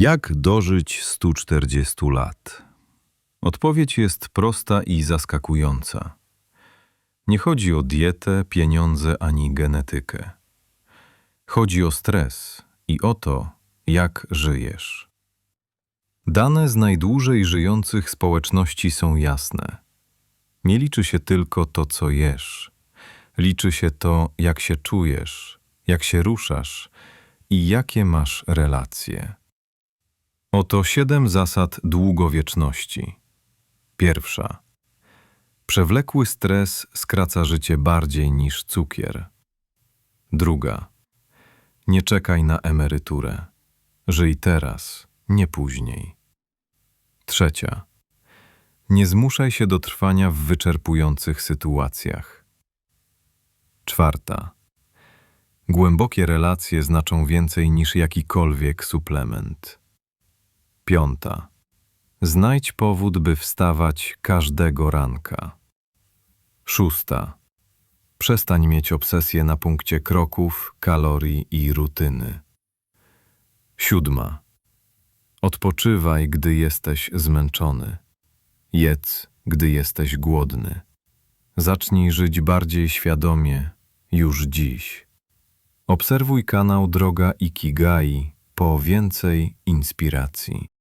Jak dożyć 140 lat? Odpowiedź jest prosta i zaskakująca. Nie chodzi o dietę, pieniądze ani genetykę. Chodzi o stres i o to, jak żyjesz. Dane z najdłużej żyjących społeczności są jasne. Nie liczy się tylko to, co jesz. Liczy się to, jak się czujesz, jak się ruszasz i jakie masz relacje. Oto siedem zasad długowieczności. Pierwsza. Przewlekły stres skraca życie bardziej niż cukier. Druga. Nie czekaj na emeryturę. Żyj teraz, nie później. Trzecia. Nie zmuszaj się do trwania w wyczerpujących sytuacjach. Czwarta. Głębokie relacje znaczą więcej niż jakikolwiek suplement. Piąta. Znajdź powód, by wstawać każdego ranka. Szósta. Przestań mieć obsesję na punkcie kroków, kalorii i rutyny. Siódma. Odpoczywaj, gdy jesteś zmęczony. Jedz, gdy jesteś głodny. Zacznij żyć bardziej świadomie już dziś. Obserwuj kanał Droga Ikigai po więcej inspiracji.